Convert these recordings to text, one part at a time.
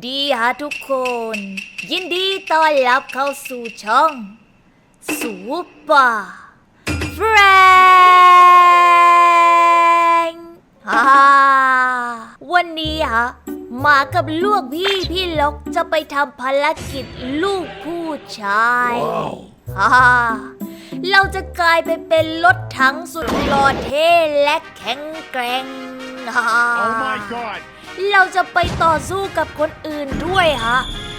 ดีฮะทุกคน ยินดีต้อนรับเข้าสู่ช่องสูปอร์แฟรงฮ่าวันนี้ฮะมากับลูกพี่พี่ล็อกจะไปทำภารกิจลูกผู้ชายฮ่าเราจะกลายไปเป็นรถถังสุดหล่อเท่และแข็งแกร่งฮ่า Oh my god! เราจะไปต่อสู้กับคนอื่นด้วยฮะ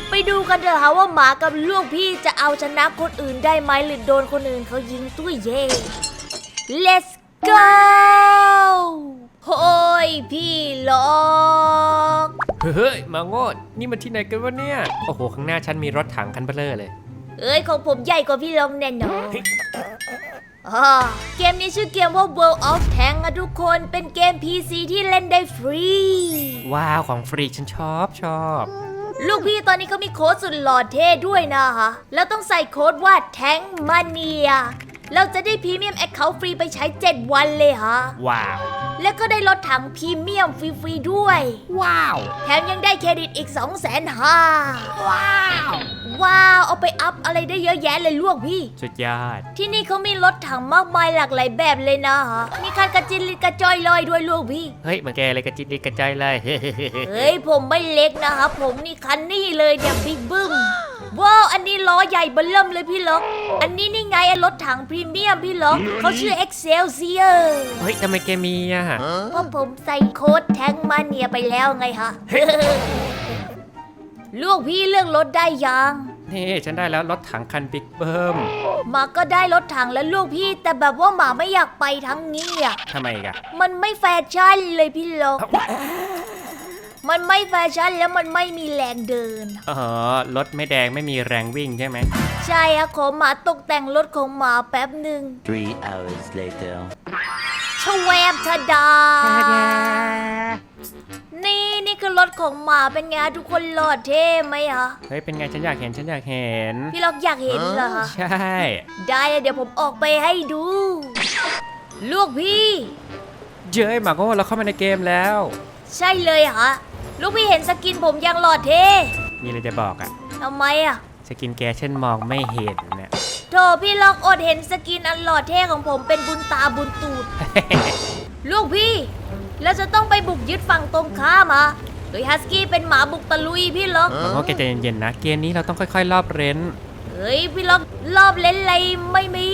ไปดูกันเถอะฮะว่าหมากับลูกพี่จะเอาชนะคนอื่นได้ไหมหรือโดนคนอื่นเขายิงตุ้ยเย่ let's go โฮ้ยพี่ล็อกเฮ้ยมาโงดนี่มันที่ไหนกันวะเนี่ย โอ้โห ข้างหน้าฉันมีรถถังคันเบลเลอร์เลย เอ้ยของผมใหญ่กว่าพี่ล็อกแน่นอน อ่าเกมนี้ชื่อเกมว่า World of Tank อะทุกคน เป็นเกม PC ที่เล่นได้ฟรี ว้าวของฟรีฉันชอบชอบ ลูกพี่ตอนนี้เขามีโค้ดสุดหล่อเท่ด้วยนะฮะ แล้วต้องใส่โค้ดว่าแทงมา เนียเราจะได้พรีเมียมแอคเคาท์ฟรีไปใช้ 7 วันเลยฮะ ว้าว แล้วก็ได้รถถังพรีเมียมฟรีๆด้วย ว้าว แถมยังได้เครดิตอีก 2 5 0 0 0 0ว้าว ว้าว เอาไปอัพอะไรได้เยอะแยะเลยลูกพี่ สุดยอด ที่นี่เขามีรถถังมากมายหลากหลายแบบเลยนะฮะ มีคันกระจินลิกระจอยลอยด้วยลูกพี่ เฮ้ยมาแกเลยกระจิตดีกระใจเลย เฮ้ยผมไม่เล็กนะครับผมนี่คันนี่เลยเนี่ยบิ๊กบึ้ม ว้าวอันนี้ล้อใหญ่เบิ่มเริ่มเลยพี่ล็อก อันนี้นี่ไงรถถังพรีเมียมพี่ล็อกเขาชื่อ Excelsior เฮ้ยทำไมแกมีอะเพราะผมใส่โค้ดแทงมาเนียไปแล้วไงฮะ ลูกพี่เลือกรถได้ยังนี่ฉันได้แล้วรถถังคันบิ๊กเบิ้มหมาก็ได้รถถังแล้วลูกพี่ แต่แบบว่าหมาไม่อยากไปทั้งนี้อะทำไมอีกอะมันไม่แฟชั่นเลยพี่ล็อก มันไม่แฟชั่นแล้วมันไม่มีแรงเดินอ๋อรถไม่แดงไม่มีแรงวิ่งใช่ไหม ใช่อะขอหมาตกแต่งรถของหมาแป๊บหนึ่ง Three hours later. ชแวบชดา นี่นี่คือรถของหมาเป็นไงทุกคนหล่อเท่ไหมอะเฮ้ย เป็นไงฉันอยากเห็นฉันอยากเห็น พี่ล็อกอยากเห็นเหรอคะใช่ ได้เลยเดี๋ยวผมออกไปให้ดู ลูกพี่ เย้ยหมาโง่เราเข้ามาในเกมแล้ว ใช่เลยฮะ ลูกพี่เห็นสกินผมยังหล่อเท่มีอะไรจะบอกอะทำไมอะสกินแกฉันมองไม่เห็นเนี่ยโถพี่ล็อกอดเห็นสกินอันหล่อเท่ของผมเป็นบุญตาบุญตูด ลูกพี่แล้วจะต้องไปบุกยึดฝั่งตรงข้ามอะโดยฮัสกี้เป็นหมาบุกตะลุยพี่ล็อกหมาโง่แกใจเย็นๆนะ เกมนี้เราต้องค่อยๆ รอบเร้น เฮ้ยพี่ล็อกรอบเล่นอะไรไม่มี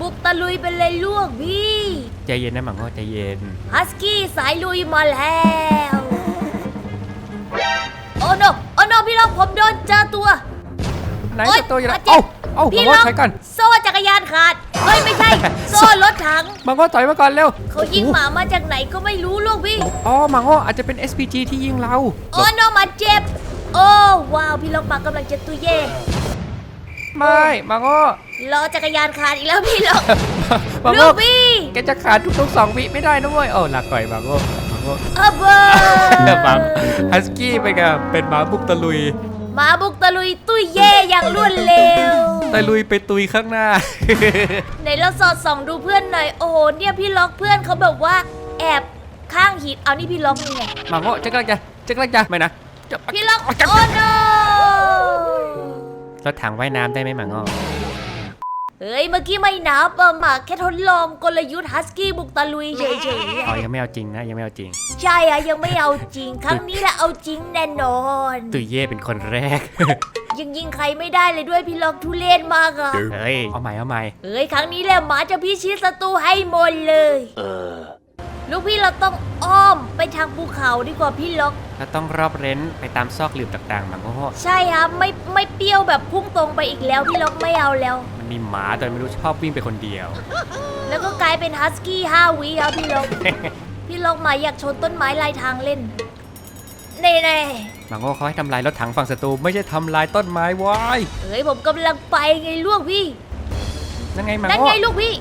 บุกตะลุยเป็นเลยลูกพี่ ใจเย็นนะหมาโง่ใจเย็น ฮัสกี้สายลุยมาแล้ว โอ้โนโอ้โนพี่ล็อกผมโดนเจอตัว ไหนโอ๊ยตัวอยู่ไหนอาเจ็บเอ้าเอ้าหมาพี่โง่ล็อกถอยก่อนโซ่จักรยานขาดเฮ้ยไม่ใช่ โซ่รถถังหมาโง่ถอยมาก่อนเร็วเขายิงหมามาจากไหนก็ไม่รู้ลูกพี่ อ๋อหมาโง่อาจจะเป็น SPG ที่ยิงเราโอ้โนมาเจ็บ โอ้ว้าวพี่ล็อกมากำลังจะตุยเย่ไม่หมาโง่ล้อจักรยานขาดอีกแล้วพี่ล็อกหมาลูโง่กพี่ แกจะขาดทุกๆสองวิไม่ได้นะเว้ยโอ้หลักก่อยหมาโง่หมาโง่เออเบอแล้วหมาร์ฮัสกี้ไปกับเป็นหมาบุกตะลุยหมาบุกตะลุยตุยเย่อย่างรวดเร็วตะลุยไปตุยข้างหน้าไหนเราสอดส่องดูเพื่อนหน่อยโอ้โหเนี่ยพี่ล็อกเพื่อนเขาแบบว่าแอบข้างหินเอานี่พี่ล็อกนี่ไงหมาโง่จะกำลังจะจะกำลังจะไม่นะจะพี่ล็อกโอ้โนรถถังว่ายน้ำได้ไหมหมาโง่ เฮ้ยเมื่อกี้ไม่นับอะหมาแค่ทดลองกลยุทธ์ฮัสกี้บุกตะลุยเฉยๆอ๋ออะยังไม่เอาจริงนะยังไม่เอาจริง ใช่อะยังไม่เอาจริง ครั้งนี้แหละเอาจริงแน่นอน ตุยเย่เป็นคนแรก ยังยิงใครไม่ได้เลยด้วยพี่ล็อกทุเรศมากอะเฮ้ย เอาใหม่เอาใหม่เอ้ยครั้งนี้แหละหมาจะพิชิตศัตรูให้หมดเลย Uh. ลูกพี่เราต้องอ้อมไปทางภูเขาดีกว่าพี่ล็อกเราต้องรอบเร้นไปตามซอกหลืบต่างๆหมาโง่ใช่ครับไม่ไม่เปรี้ยวแบบพุ่งตรงไปอีกแล้วพี่ล็อกไม่เอาแล้ว มันมีหมาแต่ไม่รู้ชอบวิ่งไปคนเดียว แล้วก็กลายเป็นฮัสกี้ห้าวิครับพี่ล็อกพี่ล็อกหมาอยากชนต้นไม้ลายทางเล่นเน่เน่หมาโง่เขาให้ทำลายรถถังฝั่งศัตรูไม่ใช่ทำลายต้นไม้ว้ายเอ้ยผมกำลังไปไงลูกพี่ นั่นไงหมานั่นโง่ไงลูกพี่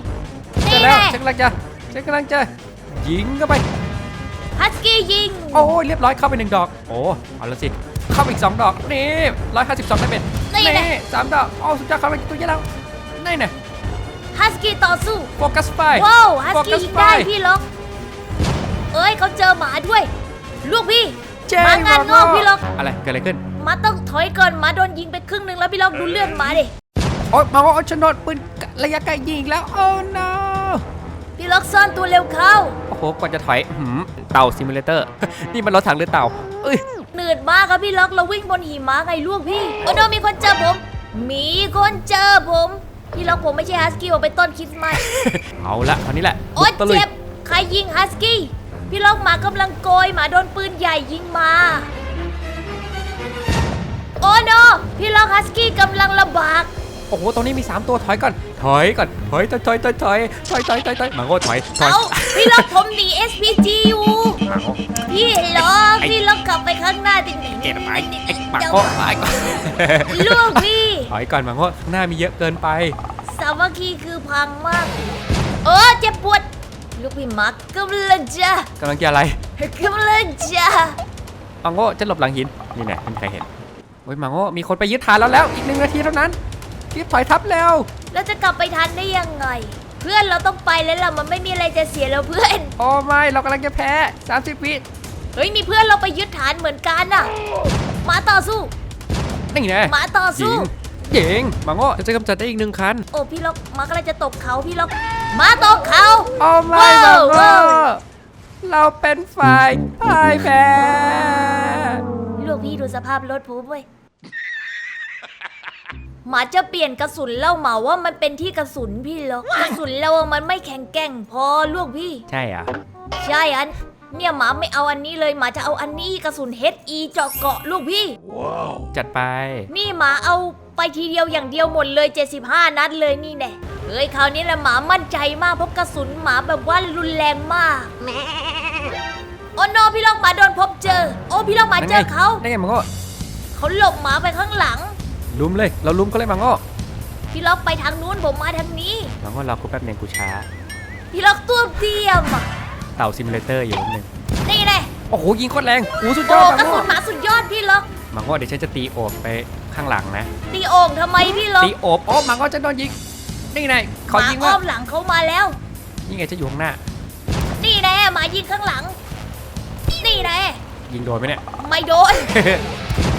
เจนี่อแล้วแน่ฉันกำลังจะฉันกำลังจะยิงเข้าไป ฮัสกี้ยิง โอ้ยเรียบร้อยเข้าไปหนึ่งดอก โอ้เอาละสิ เข้าไปอีกสองดอกนี่ร้อยห้าสิบสองได้เป็นนี่แน่สามดอกโอ้สุดยอดเข้าไปตัวเยอะแล้ว นี่เนี่ยฮัสกี้ต่อสู้โฟกัสไฟว้าวฮัสโฟกี้กัสยิงไฟได้พี่ล็อก เอ้ยเขาเจอหมาด้วย ลูกพี่เจ๊มางานงอกพี่ล็อก อะไรเกิดอะไรขึ้นหมาต้องถอยก่อนหมาโดนยิงไปครึ่งหนึ่งแล้วพี่ล็อกดูเลือดหมาดิโอ๊ยมาโอ้ฉันโดนปืนระยะไกลยิงอีกแล้วโอ้ no พี่ล็อกซ่อนตัวเร็วเข้า โอ้โหกว่าจะถอยหืมเต่าซิมูเลเตอร์ นี่มันรถถังหรือเต่า เอ้ยหนืดมากครับพี่ล็อกเราวิ่งบนหิมะไงลูกพี่โอ้โนมีคนเจอผม มีคนเจอผม พี่ล็อกผมไม่ใช่ฮัสกี้ผมเป็นต้นคริสต์มาสเอาละคราวนี้แหละโอ๊ยบุกตะลุยเจ็บใครยิงฮัสกี้พี่ล็อกหมากำลังโกยหมาโดนปืนใหญ่ยิงมา โอ้โนพี่ล็อกฮัสกี้กำลังลำบากโอ้โหตรงนี้มี 3 ตัวถอยก่อน ถอยก่อนถอยถอยถอยถอยถอยถอยถอยถอยถอยมาโง่ถอยถอยเอาพี่ล็อกผมหนี SPG อยู่มาโง่พี่ล็อกไอ้พี่ล็อกกลับไปข้างหน้าจริงๆเกตไปไอ้ มาโง่ถอยก่อนลูกพี่ถอยก่อนมาโง่ข้างหน้ามีเยอะเกินไป สามัคคีคือพังมาก เออเจ็บปวด ลูกพี่มักกำลังจะกำลังจะอะไรกำลังจะมาโง่จะหลบหลังหิน นี่แน่ไม่มีใครเห็นโอ้ยมาโง่มีคนไปยึดฐานแล้วแล้ว อีกหนึ่งนาทีเท่านั้นรีบถอยทับเร็วแล้วจะกลับไปทันได้ยังไง เพื่อนเราต้องไปแล้วล่ะมันไม่มีอะไรจะเสียแล้วเพื่อนโอ้ไม่เรากำลังจะแพ้ 30วิเฮ้ยมีเพื่อนเราไปยึดฐานเหมือนกันน่ะ หมาต่อสู้นี่แน่หมาต่อยิสู้งยิงมาโง่จะกำจัดได้อีกหนึ่งคัน โอ้พี่ล็อกหมากำลังจะตกเขาพี่ล็อกหมาตกเขา โอ้ไม่ว้าวมาโง่ว้าวเราเป็นฝ่ายพ่ายแพ้ลูกพี่ดูสภาพรถผมเว้ยหมาจะเปลี่ยนกระสุนเล่าหมาว่ามันเป็นที่กระสุนพี่ล็อกกระสุนเรามันไม่แข็งแกร่งพอลูกพี่ ใช่อะ ใช่อัน เนี่ยหมาไม่เอาอันนี้เลยหมาจะเอาอันนี้กระสุน HE เจาะเกาะลูกพี่ จัดไป นี่หมาเอาไปทีเดียวอย่างเดียวหมดเลย 75 นัดเลยนี่แน่เฮ้ยคราวนี้แหละหมามั่นใจมากเพราะกระสุนหมาแบบว่ารุนแรงมากโอ้โนพี่ลอกหมาโดนพบเจอ โอ้พี่ลอกหมาเจอเขาได้ไงมังโง่เขาหลบหมาไปข้างหลัง ลุมเลย เราลุมเขาเลยมังโง่พี่ล็อกไปทางนู้นผมมาทางนี้มังโง่เราคุแป๊บหนึงกูช้า พี่ล็อกตัวเทียมอะ เต่าซิมูเลเตอร์อยู่นิดนึงนี่แน่โอ้โหยิงโคตรแรงโอ้สุดยโอ้อดกมัระงสุโง่นหมาสุดยอดพี่ล็อกมังโง่เดี๋ยวฉันจะตีโอบไปข้างหลังนะ ตีโอ่งทำไมพี่ล็อกตีโอบโอ้มังโง่จะโดนยิงนี่ไงหขอมายิงอ้ว่าอมหลังเขามาแล้ว นี่ไงจะอยู่ข้างหน้า นี่แน่หมายิงข้างหลัง นี่แน่ยิงโดนไหมเนี่ย ไม่โดน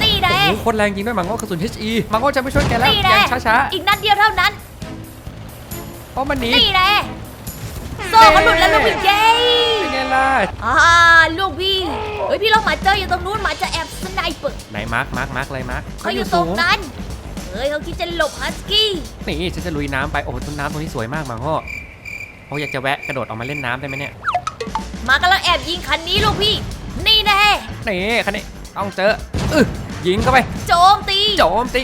นี่แน่ โอ้โหโคตรแรงจริงด้วยมังโง่กระสุน HE มังโง่จะไม่ช่วยแกแล้วนี่แน่ยังช้าอีกนัดเดียวเท่านั้น ๆเพราะมันหนีนี่แน่ โซ่เขาหลุดแล้วลูกพี่เย้เป็นไงล่ะอ่าลูกพี่เฮ้ยพี่ลองหมาเจออยู่ตรงนู้นหมาจะแอบสไนเปอร์ไหนมาร์คมาร์คมาร์คอะไรมาร์คเขาอยู่ตรงนั้นเฮ้ยเขาคิดจะหลบฮัสกี้นี่ฉันจะลุยน้ำไปโอ้โหต้นน้ำตรงนี้สวยมากมังโง่เขาอยากจะแวะกระโดดออกมาเล่นน้ำได้ไหมเนี่ยหมากำลังแอบยิงคันนี้ลูกพี่ นี่แน่นี่คันนี้ต้องเจออึยิงเข้าไปโจมตีโจมตี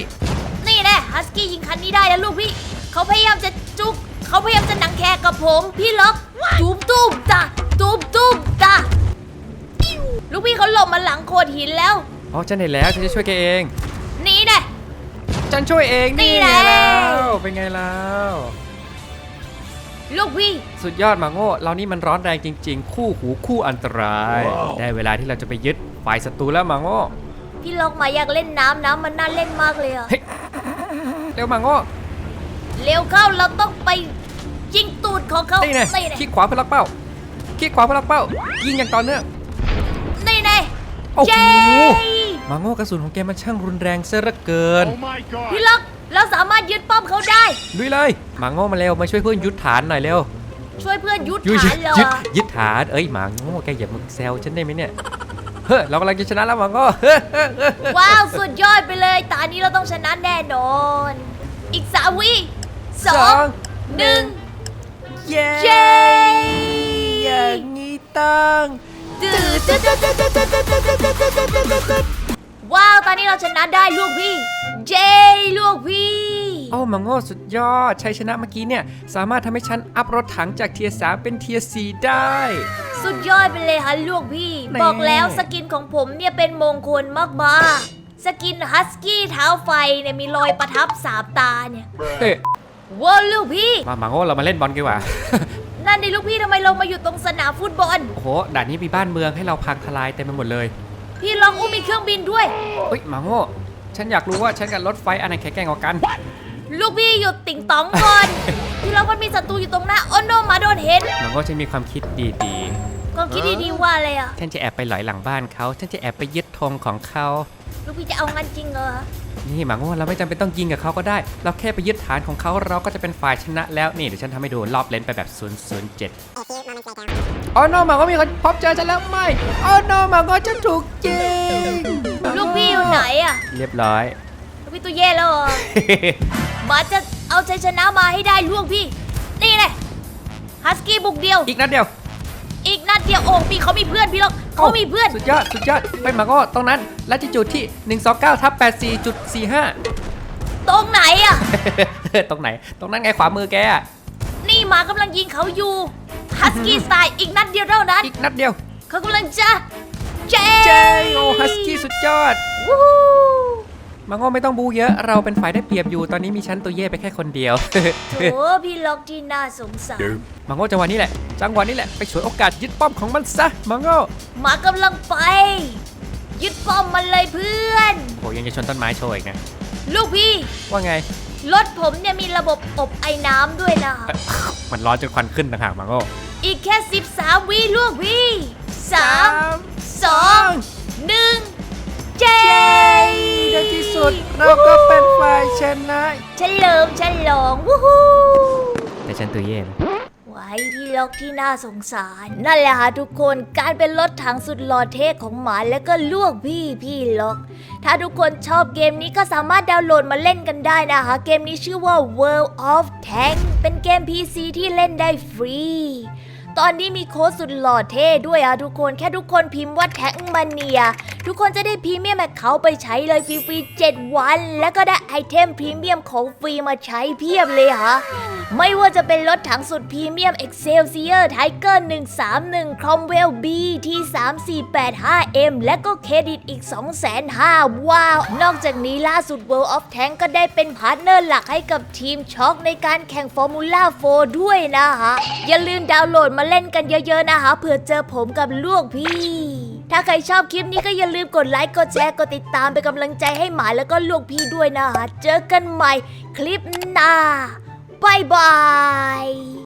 นี่แน่ฮัสกี้ยิงคันนี้ได้แล้วลูกพี่ เขาพยายามจะจุก เขาพยายามจะหนังแคกับผม พี่ล็อกจูบตุ้มจ้ะจูบตุ้มจ้ะลูกพี่เขาหลบมาหลังโขดหินแล้ว อ๋อฉันเห็นแล้วฉันจะช่วยแกเอง นี่แน่ฉันช่วยเองนี่นี่แหไงละแล้วเป็นไงแล้ว ลูกพี่ สุดยอดมาโง่เรานี่มันร้อนแรงจริง ๆ คู่หูคู่อันตราย ได้เวลาที่เราจะไปยึดฝ่ายศัตรูแล้วมาโง่พี่ล็อกมาอยากเล่นน้ำน้ำมันน่าเล่นมากเลยอะเฮ้ยเร็วมาโง่เร็วเข้าเราต้องไป ยิงตูดของเขานี่ไงนี่แน่คลิกขวาเพื่อล็อกเป้าคลิกขวาเพื่อล็อกเป้า ยิงอย่างต่อเนื่องนี่แน่โอ้โหเย้มาโง่กระสุนของแกมันช่างรุนแรงเสียเหลือเกิน Oh my god! พี่ล็อกเราสามารถยึดป้อมเขาได้ลุยเลยมาโง่มาเร็วมาช่วยเพื่อนยุดฐานหน่อยเร็วช่วยเพื่อนยุดยุดฐานเหรอยึดยึดฐานเอ้ยหมาโง่แกอย่ามาแซวฉันได้ไหมเนี่ยเฮ้ยเรากำลังจะชนะแล้วหมาโง่เฮ้ยเฮ้ยเฮ้ยเฮ้ยว้าวสุดยอดไปเลยตอนนี้เราต้องชนะแน่นอน อีกสามวิสองหนึ่ง เย้เย้ อย่างนี้ต้อง ว้าว ตอนนี้เราชนะได้ลูกพี่ เย้ลูกพี่ โอ้มังโง่สุดยอดชัยชนะเมื่อกี้เนี่ย สามารถทำให้ฉันอัพรถถังจากเทียสามเป็นเทียสีได้ สุดยอดไปเลยฮะลูกพี่ แม่ บอกแล้วสกินของผมเนี่ยเป็นมงคลมากๆสกินฮัสกี้เท้าไฟเนี่ยมีรอยประทับสามตาเนี่ย เฮ้ะว้าวลูกพี่ มาหมาโง่เรามาเล่นบอลกันดีกว่านั่นดิลูกพี่ทำไมเรามาอยู่ตรงสนามฟุตบอล โอ้โหด่านนี้มีบ้านเมืองให้เราพังทลายเต็มไปหมดเลยพี่ลองอุ้มมีเครื่องบินด้วย เฮ้ยหมาโง่ฉันอยากรู้ว่าฉันกับรถไฟอันไหนแข็งแกร่งกว่ากัน ลูกพี่หยุดติ่งตองก่อน พี่ลองมันมีศัตรูอยู่ตรงหน้าโอ้โนหมาโดนเห็นหมาโง่ฉันมีความคิดดีความคิดดีๆว่าอะไรอะฉันจะแอบไปหลอยหลังบ้านเขาฉันจะแอบไปยึดธงของเขา ลูกพี่จะเอางั้นจริงเหรอ นี่หมาโง่เราไม่จำเป็นต้องยิงกับเขาก็ได้ เราแค่ไปยึดฐานของเขาเราก็จะเป็นฝ่ายชนะแล้วนี่เดี๋ยวฉันทำให้ดูรอบเลนไปแบบ 007อ๋อ no หมาโง่มีคนพบเจอฉันแล้วไม่อ๋อ no หมาโง่ฉันถูกยิงลูกพี่อยู่ไหนอะเรียบร้อย ลูกพี่ตัวเย่แล้วเหรอมาจะเอาชัยชนะมาให้ได้ลูกพี่ นี่เลยฮัสกี้บุกเดียว อีกนัดเดียว อีกนัดเดียวโอ้พี่เขามีเพื่อนพี่ล็อกเขามีเพื่อน สุดยอด สุดยอด ไปหมาโง่ตรงนั้นและที่จุดที่ 129ทับ84.45 ตรงไหนอะ ตรงไหน ตรงนั้นไงขวามือแกอะนี่หมากำลังยิงเขาอยู่ฮัสกี้สไตล์อีกนัดเดียวเท่านั้น อีกนัดเดียว เขากำลังจะเจ๊เจ้โอ้ฮัสกี้สุดยอด วู้ฮู้ห มาโง่ไม่ต้องบูเยอะ เราเป็นฝ่ายได้เปรียบอยู่ ตอนนี้มีฉันตัวเย่ไปแค่คนเดียว โถพี่ล็อกที่น่าสงสารหมาโง่จังหวะนี้แหละ จังหวะนี้แหละ ไปฉวยโอกาสยึดป้อมของมันซะหมาโง่หมากำลังไป ยึดป้อมมันเลยเพื่อน โหยังจะชนต้นไม้โชว์อีกนะ ลูกพี่ ว่าไง รถผมเนี่ยมีระบบอบไอ้น้ำด้วยนะ มันร้อนจนควันขึ้นต่างหากหมาโง่อีกแค่ 13 วิลูกพี่3 2 1เจ๊ ในที่สุด เราก็เป็นฝ่ายชนะฉลิมฉลองวู้ฮู้แต่ฉันตัวเย่นะไว้พี่ล็อกที่น่าสงสาร นั่นแหละค่ะทุกคนการเป็นรถถังสุดหล่อเท่ของหมาและก็ลวกพี่พี่ล็อก ถ้าทุกคนชอบเกมนี้ก็สามารถดาวน์โหลดมาเล่นกันได้นะคะ เกมนี้ชื่อว่า World of Tank เป็นเกม PC ที่เล่นได้ฟรีตอนนี้มีโค้ดสุดหล่อเท่ด้วยอะทุกคนแค่ทุกคนพิมพ์ว่าแท็กมาเนีย ทุกคนจะได้พรีเมียมแอคเคาท์ไปใช้เลยฟรีๆ7วัน แล้วก็ได้ไอเทมพรีเมียมของฟรีมาใช้เพียบเลยค่ะไม่ว่าจะเป็นรถถังสุดพรีเมียม Excelsior Tiger 131 Cromwell B T3485M และก็เครดิตอีก2,500ว้าว นอกจากนี้ล่าสุด World of Tank ก็ได้เป็นพาร์ทเนอร์หลักให้กับทีมช็อคในการแข่ง Formula 4 ด้วยนะคะอย่าลืมดาวน์โหลดมาเล่นกันเยอะๆนะคะเผื่อเจอผมกับลูกพี่ ถ้าใครชอบคลิปนี้ก็อย่าลืมกดไลค์ กดแชร์ กดติดตามเป็นกำลังใจให้หมาแล้วก็ลูกพี่ด้วยนะคะเจอกันใหม่คลิปหน้าบายบาย